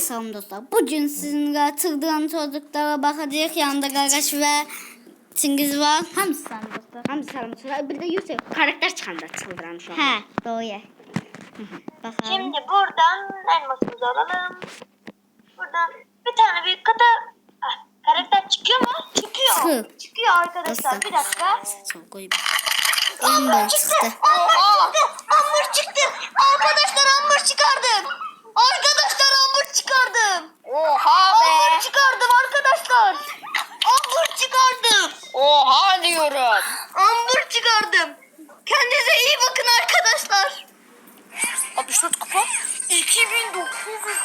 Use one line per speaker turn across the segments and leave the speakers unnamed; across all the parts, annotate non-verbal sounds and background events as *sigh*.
salam dostlar. Bugün sizinle tırdıran çocuklara bakacağız. Yanında Gagaş ve Çingiz var. Hamısı salam dostlar.
Hamza salam sonra bir de Yusuf karakter çıkandı çıldıran şu an.
He doğru. Bakalım.
Şimdi buradan elmasımızı alalım. Buradan bir tane büyük kata ah, karakter çıkıyor mu? Çıkıyor.
Çıkıyor.
Çıkıyor arkadaşlar. Bir dakika.
Çok koyup. Amber çıktı.
Amber çıktı. Amber çıktı. Arkadaşlar amber çıkardım. Arkadaşlar amber çıkardım.
Oha
Amber çıkardım arkadaşlar. Amber çıkardım.
Oha diyorum.
Amber çıkardım. Kendinize iyi bakın arkadaşlar.
64 kupa. 2900.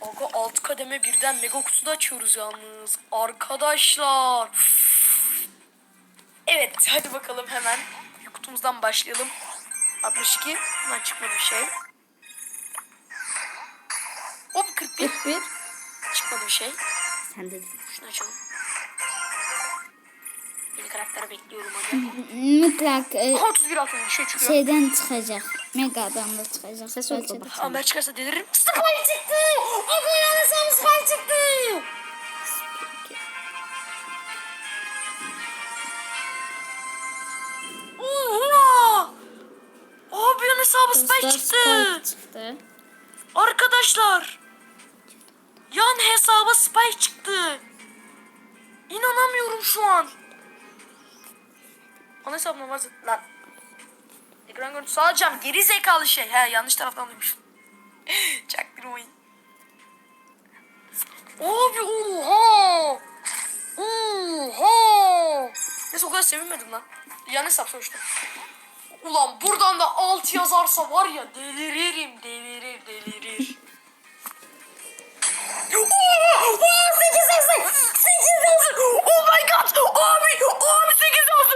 Aga alt kademe birden mega kutu da açıyoruz yalnız. Arkadaşlar. Evet hadi bakalım hemen. Kutumuzdan başlayalım. 62. Bundan çıkmadı bir şey. Hop 41.
41.
Çıkmadı bir şey.
Sen de
Şunu açalım. Yeni karakter bekliyorum hadi.
mutlak e,
Aha 31 altın bir şey çıkıyor.
şeyden çıkacak. Megadan da çıkacak. Ses
bak.
Amber çıkarsa deliririm.
Spy çıktı.
Arkadaşlar. Yan hesaba spy çıktı. İnanamıyorum şu an. Ana hesabına var. Lan. Ekran görüntüsü alacağım. Geri zekalı şey. He yanlış taraftan duymuşum. *laughs* Çaktırmayın. Abi oha. Oha. Neyse o kadar sevinmedim lan. Yan hesap sonuçta. Ulan buradan da alt yazarsa var ya deliririm delirir delirir. Oha 8 yazdı 8 yazdı Oh my god abi abi 8 yazdı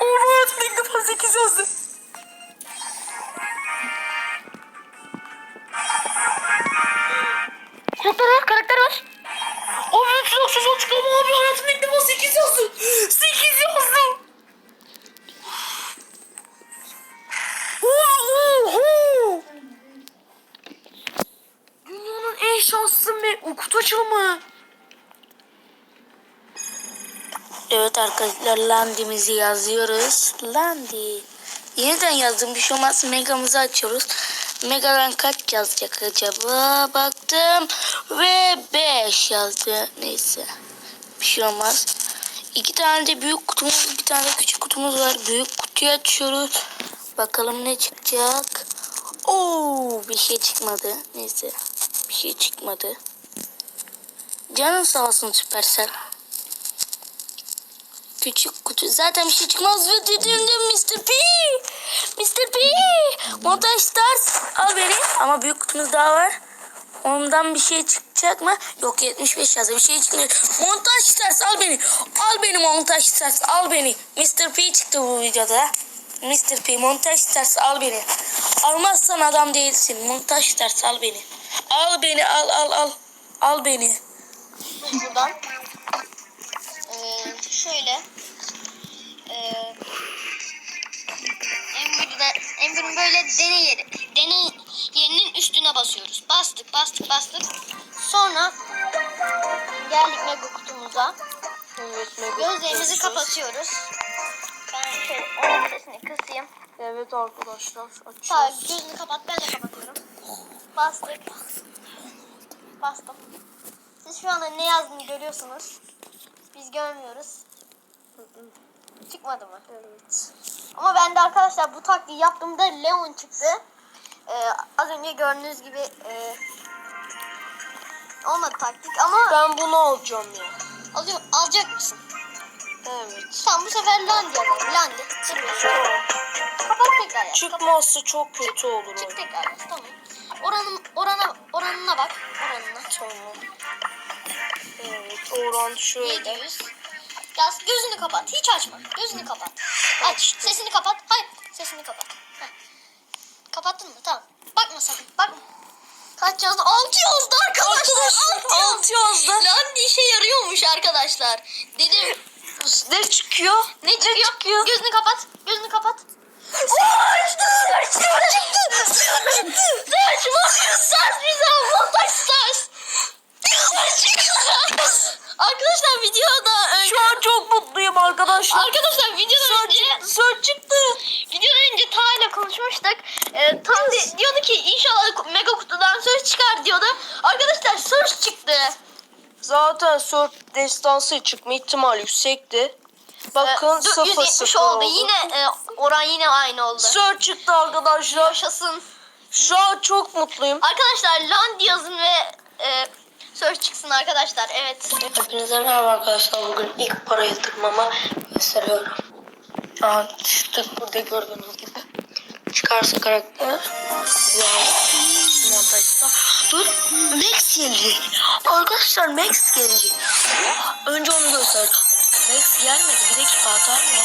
Abi hayatımda ilk defa 8 yazdı Evet arkadaşlar landimizi yazıyoruz. Landi. Yeniden yazdım bir şey olmaz. Megamızı açıyoruz. Megadan kaç yazacak acaba? Baktım ve 5 yazdı. Neyse. Bir şey olmaz. İki tane de büyük kutumuz, bir tane de küçük kutumuz var. Büyük kutuyu açıyoruz. Bakalım ne çıkacak. Oo, bir şey çıkmadı. Neyse. Bir şey çıkmadı. Canın sağ olsun Süpersel. Küçük kutu. Zaten bir şey çıkmaz ve dedim de Mr. P. Mr. P. Montaj Stars. Al beni. Ama büyük kutumuz daha var. Ondan bir şey çıkacak mı? Yok 75 yazdı. Bir şey çıkmıyor. Montaj Stars al beni. Al beni Montaj Stars. Al beni. Mr. P çıktı bu videoda. Mr. P Montaj Stars al beni. Almazsan adam değilsin. Montaj Stars al beni. Al beni al al al. Al beni.
Buradan. Şöyle. Ee, Ember'ın böyle deney yeri. Deney yerinin üstüne basıyoruz. Bastık bastık bastık. Sonra geldik mega kutumuza. Gözlerimizi kapatıyoruz. Ben şöyle onun sesini kısayım.
Evet arkadaşlar
Tamam gözünü kapat ben de kapatıyorum. Bastık. Bastım. Siz şu anda ne yazdığını görüyorsunuz. Biz görmüyoruz. Çıkmadı mı? Evet. Ama ben de arkadaşlar bu taktiği yaptığımda Leon çıktı. Ee, az önce gördüğünüz gibi e, olmadı taktik ama
Ben bunu alacağım ya.
alıyor, alacak mısın?
Evet.
Tamam bu sefer alalım. Landi. Çıkmıyor. Kapat tekrar yap.
Çıkmazsa çok kötü olur
Çık tekrar yap. Tamam. Oranın, orana, oranına bak. Oranına.
Tamam. Evet oran şöyle.
700. Yaz gözünü kapat. Hiç açma. Gözünü kapat. Aç. Sesini kapat. Hayır. Sesini kapat. Heh. Kapattın mı? Tamam. Bakma sakın. Bakma. Kaç yazdı? 6 yazdı arkadaşlar. 6 yazdı. Lan işe yarıyormuş arkadaşlar. Dedim.
Ne çıkıyor?
Ne çıkıyor? Gözünü kapat. Gözünü kapat. Arkadaşlar videoda önce
Şu an çok mutluyum arkadaşlar.
Arkadaşlar videodan önce
Son çıktı.
videodan önce Ta ile konuşmuştuk. Ee, Ta di- diyordu ki inşallah mega kutudan söz çıkar diyordu. Arkadaşlar söz çıktı.
Zaten Surf destansı çıkma ihtimali yüksekti. Bakın
Ee,
0
470
0
oldu.
oldu.
Yine e, oran yine aynı oldu.
Sör çıktı arkadaşlar.
Yaşasın.
Şu an çok mutluyum.
Arkadaşlar land yazın ve e, söz çıksın arkadaşlar. Evet.
Hepinize merhaba arkadaşlar. Bugün ilk para yatırmamı gösteriyorum. An çıktık burada gördüğünüz gibi. Çıkarsa karakter. Montajda. Dur. Max gelecek. Arkadaşlar Max gelecek. Önce onu göster. Max gelmedi. Bir dakika atar mı?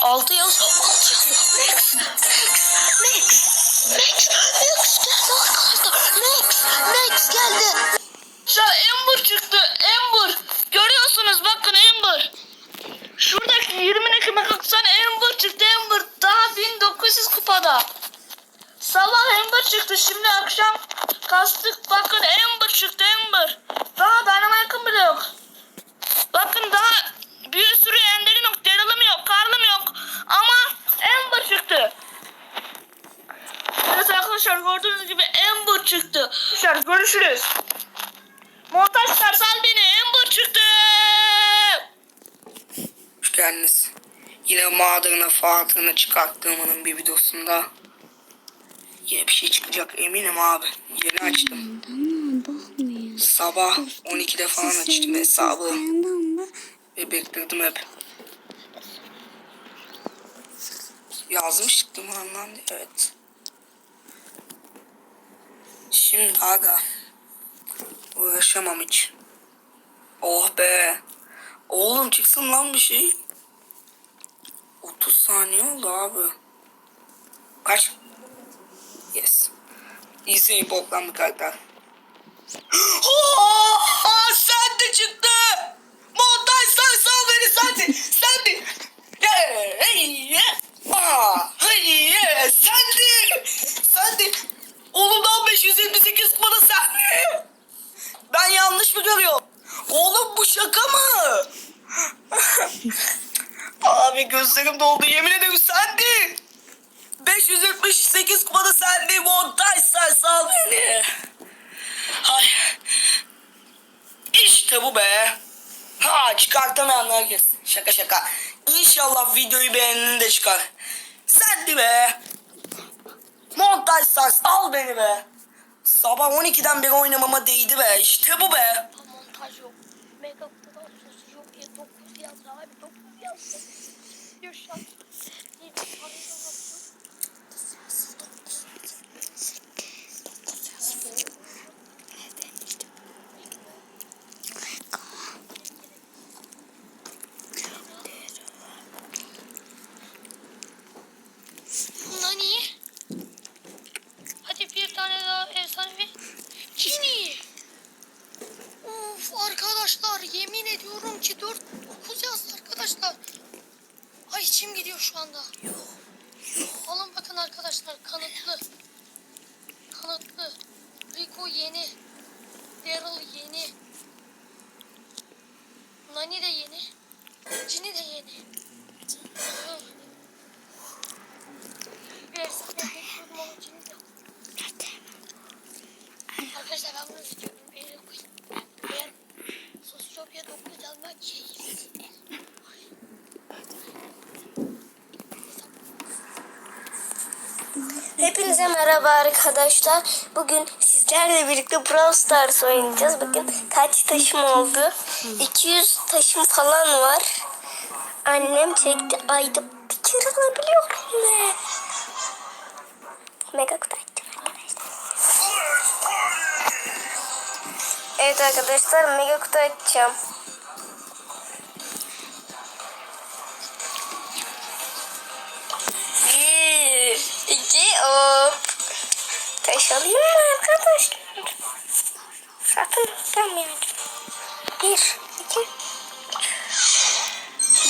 Altı yaz. Altı yaz. Max. Max. Max. Max. Max geldi arkadaşlar. Max. Max geldi. Şu Ember çıktı. Ember. Görüyorsunuz bakın Ember. Şuradaki 20'deki baksan Ember çıktı Ember. Daha 1900 kupada. Sabah Ember çıktı. Şimdi akşam kastık. Bakın Ember çıktı Ember. Daha Dynamite'ım bile yok. Bakın daha bir sürü enderim yok. Daryl'ım yok. Karlım yok. Ama Ember çıktı. Evet arkadaşlar gördüğünüz gibi Ember çıktı. Arkadaşlar görüşürüz. Montaj sarsal beni Ember çıktı.
Hoş geldiniz. Yine mağduruna fağduruna çıkarttığımın bir videosunda yine bir şey çıkacak eminim abi. Yeni açtım. Sabah 12'de falan açtım hesabı ve bekledim hep. Yazmıştık değil mi anlamda? Evet. Şimdi aga uğraşamam hiç. Oh be. Oğlum çıksın lan bir şey. 30 saniye oldu abi. Kaç? Yes. İzleyin boktan bir karakter. *gasps* Aa, sen de çıktı. Montaj sen sal beni sen de. Sen de. Hey, hey, Aa, hey, sen de. Sen de. Oğlum daha 578 bana sen de. Ben yanlış mı görüyorum? Oğlum bu şaka mı? Abi gözlerim doldu yemin ederim sendi. 578 kupada sendi. Montaj sen sal beni. Ay. İşte bu be. Ha çıkartamayanlar gelsin. Şaka şaka. İnşallah videoyu beğenin de çıkar. Sendi be. Montaj sen sal beni be. Sabah 12'den beri oynamama değdi be. İşte bu be.
Montaj yok. Mega kutudan söz yok diye 9 yazdı abi 9 Nani? Hadi bir tane daha efsanevi. Cini. Of arkadaşlar yemin ediyorum ki 4 9 yazdı arkadaşlar. Ay içim gidiyor şu anda. Alın bakın arkadaşlar kanıtlı. Kanıtlı. Rico yeni. Daryl yeni. Nani de yeni. Cini de yeni. Bir efsane ama Cini de. Arkadaşlar ben bunu istiyorum. Ben sosyopya 9 yazmak keyifli.
Hepinize merhaba arkadaşlar. Bugün sizlerle birlikte Brawl Stars oynayacağız. Bakın kaç taşım oldu. 200 taşım falan var. Annem çekti. Ayda bir kere alabiliyorum ne? Mega kutu açacağım arkadaşlar. Evet arkadaşlar mega kutu açacağım. 5 alayım mı arkadaşlar? Satın alacağım yani. 1, 2,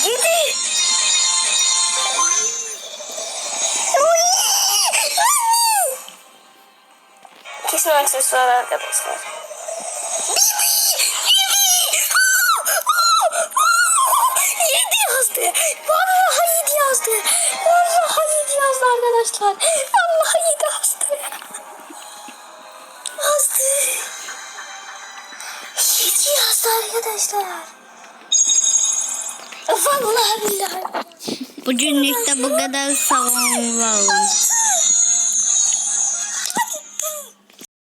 7. Kesin aksesuar arkadaşlar. Yedi yazdı. Vallahi yedi yazdı. Vallahi yedi yazdı arkadaşlar. Vallahi yedi yazdı. Arkadaşlar. Vallahi billahi.
Bugünlük de bu kadar olun.